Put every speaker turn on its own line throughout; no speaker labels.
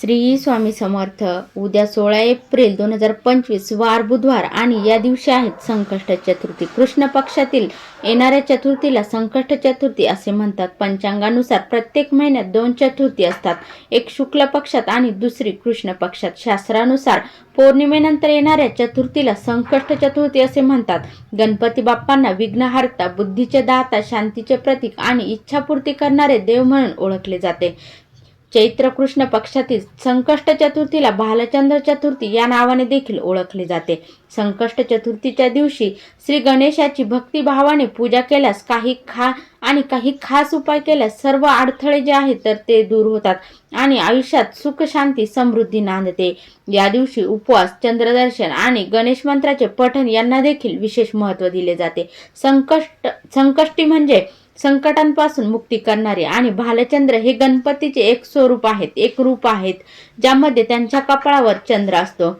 श्री स्वामी समर्थ उद्या सोळा एप्रिल दोन हजार पंचवीस वार बुधवार आणि या दिवशी आहेत संकष्ट चतुर्थी. कृष्ण पक्षातील येणाऱ्या चतुर्थीला संकष्ट चतुर्थी असे म्हणतात. पंचांगानुसार प्रत्येक महिन्यात दोन चतुर्थी असतात. एक शुक्ल पक्षात आणि दुसरी कृष्ण पक्षात. शास्त्रानुसार पौर्णिमेनंतर येणाऱ्या चतुर्थीला संकष्ट चतुर्थी असे म्हणतात. गणपती बाप्पांना विघ्नहार्ता बुद्धीचे दाता शांतीचे प्रतीक आणि इच्छापूर्ती करणारे देव म्हणून ओळखले जाते. चैत्र कृष्ण पक्षातील संकष्ट चतुर्थीला भालचंद्र चतुर्थी या नावाने देखील ओळखले जाते. संकष्ट चतुर्थीच्या दिवशी श्री गणेशाची भक्तिभावाने पूजा केल्यास काही खा आणि काही खास उपाय केल्यास सर्व अडथळे जे आहेत तर ते दूर होतात आणि आयुष्यात सुख शांती समृद्धी नांदते. या दिवशी उपवास चंद्रदर्शन आणि गणेश मंत्राचे पठण यांना देखील विशेष महत्त्व दिले जाते. संकष्ट संकष्टी म्हणजे संकटांपासून मुक्ती करणारे आणि भालचंद्र हे गणपतीचे एक स्वरूप आहेत एक रूप आहेत ज्यामध्ये त्यांच्या कपाळावर चंद्र असतो.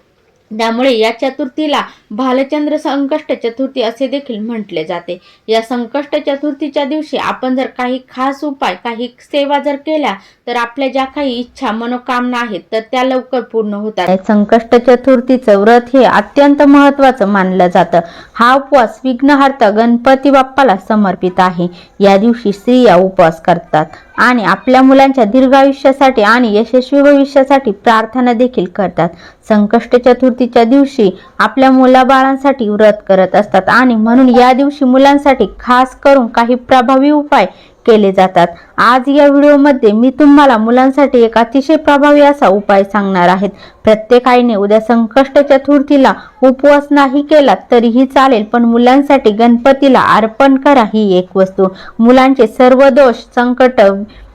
त्यामुळे या चतुर्थीला भालचंद्र संकष्ट चतुर्थी असे देखील म्हटले जाते. या संकष्ट चतुर्थीच्या दिवशी आपण जर काही खास उपाय काही सेवा जर केल्या तर आपल्या ज्या काही इच्छा मनोकामना आहेत तर त्या लवकर पूर्ण होतात. संकष्ट चतुर्थीचं व्रत हे अत्यंत महत्वाचं मानलं जातं. हा उपवास विघ्नहर्ता गणपती बाप्पाला समर्पित आहे. या दिवशी स्त्रिया उपवास करतात आणि आपल्या मुलांच्या दीर्घ आयुष्यासाठी आणि यशस्वी भविष्यासाठी प्रार्थना देखील करतात. संकष्ट चतुर्थीच्या दिवशी आपल्या मुलाबाळांसाठी व्रत करत असतात आणि म्हणून या दिवशी मुलांसाठी खास करून काही प्रभावी उपाय केले जातात. आज या व्हिडिओमध्ये मी तुम्हाला मुलांसाठी एक अतिशय प्रभावी असा उपाय सांगणार आहेत प्रत्येक आईने उद्या संकष्ट चतुर्थीला उपवास नाही केला तरीही चालेल पण मुलांसाठी गणपतीला अर्पण करा ही एक वस्तू. मुलांचे सर्व दोष संकट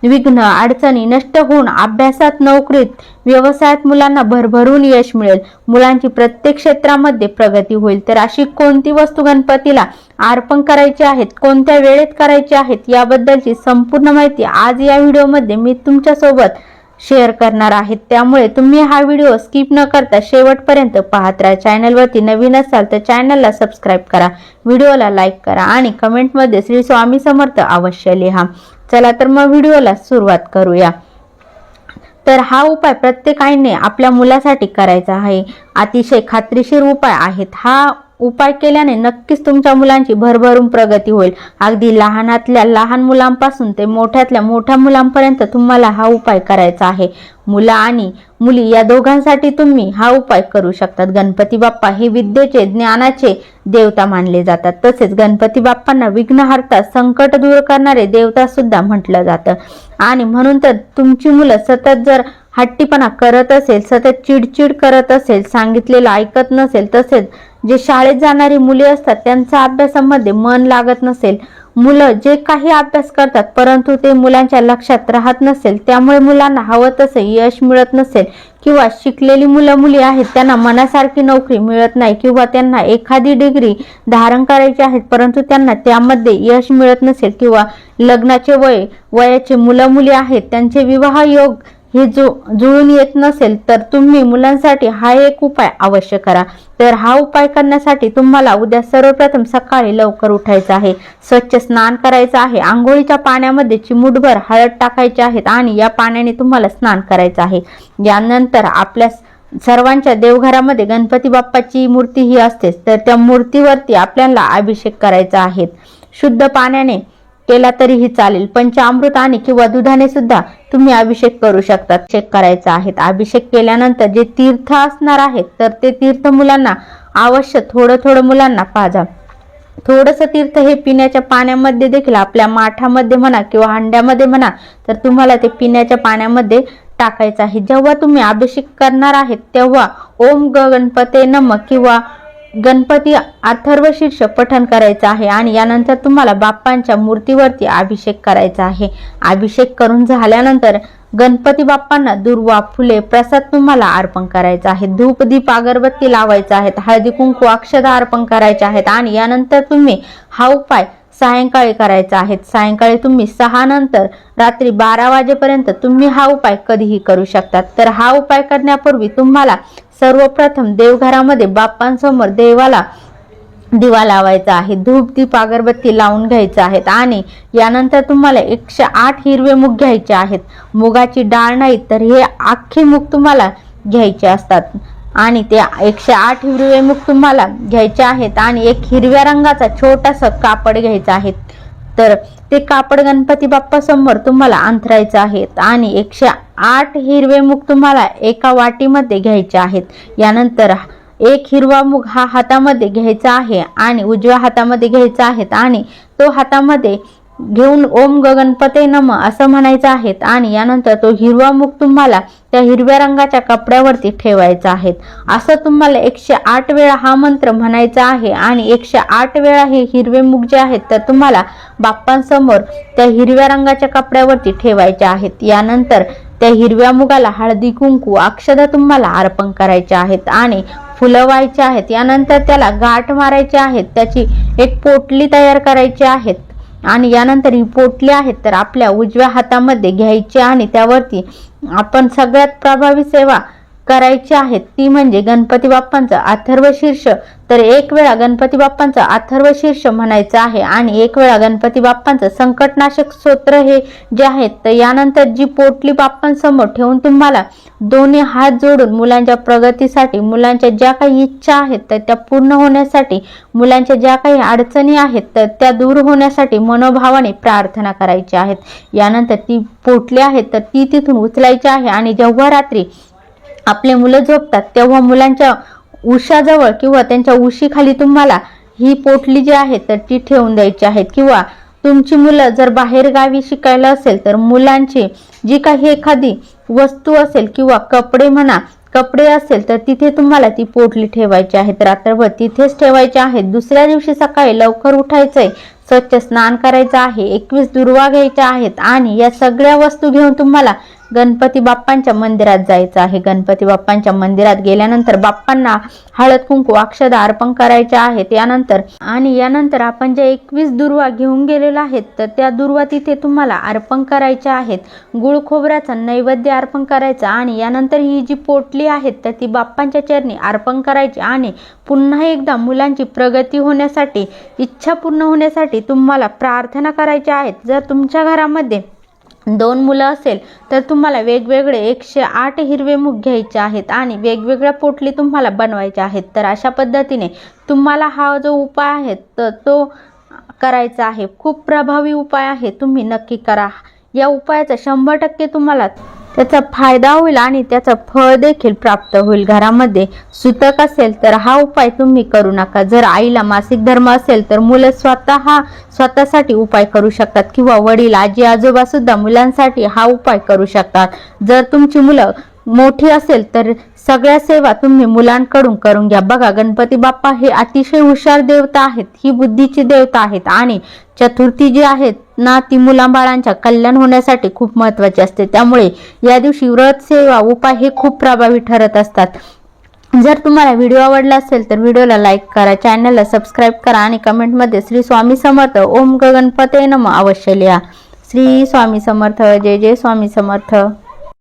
विघ्न अडचणी नष्ट होऊन अभ्यासात नोकरीत व्यवसायात मुलांना भरभरून यश मिळेल. मुलांची प्रत्येक क्षेत्रामध्ये प्रगती होईल. तर अशी कोणती वस्तू गणपतीला अर्पण करायची आहेत कोणत्या वेळेत करायची आहेत याबद्दलची संपूर्ण माहिती आज या व्हिडिओमध्ये मी तुमच्यासोबत शेअर करणार आहेत. त्यामुळे तुम्ही हा व्हिडिओ स्किप न करता शेवटपर्यंत पाहत राहा. चॅनलवरती नवीन असाल तर चॅनलला सबस्क्राईब करा. व्हिडिओला लाईक करा आणि कमेंटमध्ये श्री स्वामी समर्थ अवश्य लिहा. चला तर मग व्हिडिओला सुरुवात करूया. तर हा उपाय प्रत्येक आईने आपल्या मुलासाठी करायचा आहे. अतिशय खात्रीशीर उपाय आहेत. हा उपाय केल्याने नक्कीच तुमच्या मुलांची भरभरून प्रगती होईल. अगदी लहानातल्या लहान मुलांपासून ते मोठ्यातल्या मोठ्या मुलांपर्यंत तुम्हाला हा उपाय करायचा आहे. मुलं आणि मुली या दोघांसाठी तुम्ही हा उपाय करू शकतात. गणपती बाप्पा हे विद्येचे ज्ञानाचे देवता मानले जातात. तसेच गणपती बाप्पांना विघ्नहर्ता संकट दूर करणारे देवता सुद्धा म्हटलं जातं. आणि म्हणून तर तुमची मुलं सतत जर हट्टीपणा करत असेल सतत चिडचिड करत असेल सांगितलेलं ऐकत नसेल तसेच जे शाळेत जाणारी मुले असतात त्यांचा अभ्यासामध्ये मन लागत नसेल. मुलं जे काही अभ्यास करतात परंतु ते मुलांच्या लक्षात राहत नसेल त्यामुळे मुलांना हवं तसं यश मिळत नसेल किंवा शिकलेली मुलं मुली आहेत त्यांना मनासारखी नोकरी मिळत नाही किंवा त्यांना एखादी डिग्री धारण करायची आहे परंतु त्यांना त्यामध्ये यश मिळत नसेल किंवा लग्नाचे वय वयाचे मुलं मुली आहेत त्यांचे विवाह योग हे जो जुळून येत नसेल तर तुम्ही मुलांसाठी हा एक उपाय अवश्य करा. तर हा उपाय करण्यासाठी तुम्हाला उद्या सर्वप्रथम सकाळी लवकर उठायचं आहे. स्वच्छ स्नान करायचं आहे. आंघोळीच्या पाण्यामध्ये चिमूटभर हळद टाकायची आहेत आणि या पाण्याने तुम्हाला स्नान करायचं आहे. यानंतर आपल्या सर्वांच्या देवघरामध्ये गणपती बाप्पाची मूर्ती ही असतेच तर त्या मूर्तीवरती आपल्याला अभिषेक करायचा आहे. शुद्ध पाण्याने केला तरीही चालेल. पंचामृताने किंवा दुधाने सुद्धा तुम्ही अभिषेक करू शकता. अभिषेक करायचा आहे. अभिषेक केल्यानंतर जे तीर्थ असणार आहेत तर ते तीर्थ मुलांना अवश्य थोडं थोडं मुलांना पाजा. थोडस तीर्थ हे पिण्याच्या पाण्यामध्ये देखील आपल्या माठामध्ये म्हणा किंवा हंड्यामध्ये म्हणा तर तुम्हाला ते पिण्याच्या पाण्यामध्ये टाकायचं आहे. जेव्हा तुम्ही अभिषेक करणार आहेत तेव्हा ओम गणपते नम किंवा गणपती अथर्व शीर्ष पठण करायचं आहे आणि यानंतर तुम्हाला बाप्पांच्या मूर्तीवरती अभिषेक करायचा आहे. अभिषेक करून झाल्यानंतर गणपती बाप्पांना दुर्वा फुले प्रसाद तुम्हाला अर्पण करायचा आहे. धूप दीप अगरबत्ती लावायचा आहेत. हळदी कुंकू अक्षदा अर्पण करायचे आहेत आणि यानंतर तुम्ही हा उपाय सायंकाळी करायचा आहे. सायंकाळी तुम्ही सहा नंतर रात्री बारा वाजेपर्यंत तुम्ही हा उपाय कधीही करू शकतात तर हा उपाय करण्यापूर्वी तुम्हाला सर्वप्रथम देवघरामध्ये बाप्पांसमोर देवाला दिवा लावायचा आहे. धूप दीप अगरबत्ती लावून घ्यायचं आहेत आणि यानंतर तुम्हाला एकशे आठ हिरवे मूग घ्यायचे आहेत. मुगाची डाळ नाही तर हे अख्खे मूग तुम्हाला घ्यायचे असतात. आणि ते एकशे आठ हिरवे मूग तुम्हाला घ्यायचे आहेत आणि एक हिरव्या रंगाचा छोटासा कापड घ्यायचा आहे. तर ते कापड गणपती बाप्पा समोर तुम्हाला अंथरायचं आहे आणि एकशे आठ हिरवे मूग तुम्हाला एका वाटीमध्ये घ्यायचे आहेत. यानंतर एक हिरवा मूग हा हातामध्ये घ्यायचा आहे आणि उजव्या हातामध्ये घ्यायचा आहे आणि तो हातामध्ये घेऊन ओम गगनपते नम असं म्हणायचं आहे आणि यानंतर तो हिरवा मुख तुम्हाला त्या हिरव्या रंगाच्या कपड्यावरती ठेवायचा आहे असं तुम्हाला एकशे आठ वेळा हा मंत्र म्हणायचा आहे आणि एकशे आठ वेळा हे हिरवे मुख जे आहेत तर तुम्हाला बाप्पांसमोर त्या हिरव्या रंगाच्या कपड्यावरती ठेवायचे आहेत. यानंतर त्या हिरव्या मुगाला हळदी कुंकू अक्षदा तुम्हाला अर्पण करायचे आहेत आणि फुलं व्हायचे आहेत. यानंतर त्याला गाठ मारायचे आहेत. त्याची एक पोटली तयार करायची आहेत. आणि यानंतर ही पोटली आहेत तर आपल्या उजव्या हातामध्ये घ्यायची आणि त्यावरती आपण सगळ्यात प्रभावी सेवा करायची आहेत ती म्हणजे गणपती बाप्पांचं अथर्व शीर्ष. तर एक वेळा गणपती बाप्पांचं अथर्व शीर्ष म्हणायचं आहे आणि एक वेळा गणपती बाप्पांचं संकटनाशक स्तोत्र हे जे आहेत तर यानंतर जी पोटली बाप्पांसमोर ठेवून तुम्हाला दोन्ही हात जोडून मुलांच्या प्रगतीसाठी मुलांच्या ज्या काही इच्छा आहेत तर त्या पूर्ण होण्यासाठी मुलांच्या ज्या काही अडचणी आहेत तर त्या दूर होण्यासाठी मनोभावाने प्रार्थना करायची आहेत. यानंतर ती पोटली आहेत तर ती तिथून उचलायची आहे आणि जेव्हा रात्री आपले मुलं झोपतात तेव्हा मुलांच्या उशाजवळ किंवा त्यांच्या उशीखाली तुम्हाला ही पोटली जी आहे तर ती ठेवून द्यायची आहेत. किंवा तुमची मुलं जर बाहेर गावी शिकायला असेल तर मुलांची जी काही एखादी वस्तू असेल किंवा कपडे म्हणा कपडे असेल तर तिथे तुम्हाला ती पोटली ठेवायची आहेत रात्रभर तिथेच ठेवायची आहेत दुसऱ्या दिवशी सकाळी लवकर उठायचंय स्वच्छ स्नान करायचं आहे एकवीस दुर्वा घ्यायच्या आहेत आणि या सगळ्या वस्तू घेऊन तुम्हाला गणपती बाप्पांच्या मंदिरात जायचं आहे. गणपती बाप्पांच्या मंदिरात गेल्यानंतर बाप्पांना हळद कुंकू अक्षदा अर्पण करायच्या आहेत यानंतर आणि यानंतर आपण ज्या एकवीस दुर्वा घेऊन गेलेलो आहेत तर त्या दुर्वा तिथे तुम्हाला अर्पण करायच्या आहेत. गुळ खोबऱ्याचा नैवेद्य अर्पण करायचा आणि यानंतर ही जी पोटली आहेत तर ती बाप्पांच्या चरणी अर्पण करायची आणि पुन्हा एकदा मुलांची प्रगती होण्यासाठी इच्छा पूर्ण होण्यासाठी तुम्हाला प्रार्थना करायच्या आहेत जर तुमच्या घरामध्ये दोन मुलं असेल तर तुम्हाला वेगवेगळे एकशे आठ हिरवे मूग घ्यायचे आहेत आणि वेगवेगळ्या पोटली तुम्हाला बनवायच्या आहेत. तर अशा पद्धतीने तुम्हाला हा जो उपाय आहे तर तो करायचा आहे. खूप प्रभावी उपाय आहे तुम्ही नक्की करा. या उपायाचा शंभर टक्के तुम्हाला त्याचा फायदा होईल आणि त्याचं फळ देखील प्राप्त होईल. घरामध्ये सुतक असेल तर हा उपाय तुम्ही करू नका. जर आईला मासिक धर्म असेल तर मुलं स्वतः स्वतःसाठी उपाय करू शकतात. किंवा वडील आजी आजोबा सुद्धा मुलांसाठी हा उपाय करू शकतात. जर तुमची मुलं मोठी असेल तर सगळ्या सेवा तुम्ही मुलांकडून करून घ्या. बघा गणपती बाप्पा हे अतिशय हुशार देवता आहेत. ही बुद्धीची देवता आहेत. आणि चतुर्थी जी आहेत ना ती मुलांबाळांच्या कल्याण होण्यासाठी खूप महत्वाची असते. त्यामुळे या दिवशी व्रत सेवा उपाय हे खूप प्रभावी ठरत असतात. जर तुम्हाला व्हिडिओ आवडला असेल तर व्हिडिओला लाईक करा चॅनलला सबस्क्राईब करा आणि कमेंटमध्ये श्री स्वामी समर्थ ओम गणपते नम अवश्य लिहा. श्री स्वामी समर्थ जय जय स्वामी समर्थ.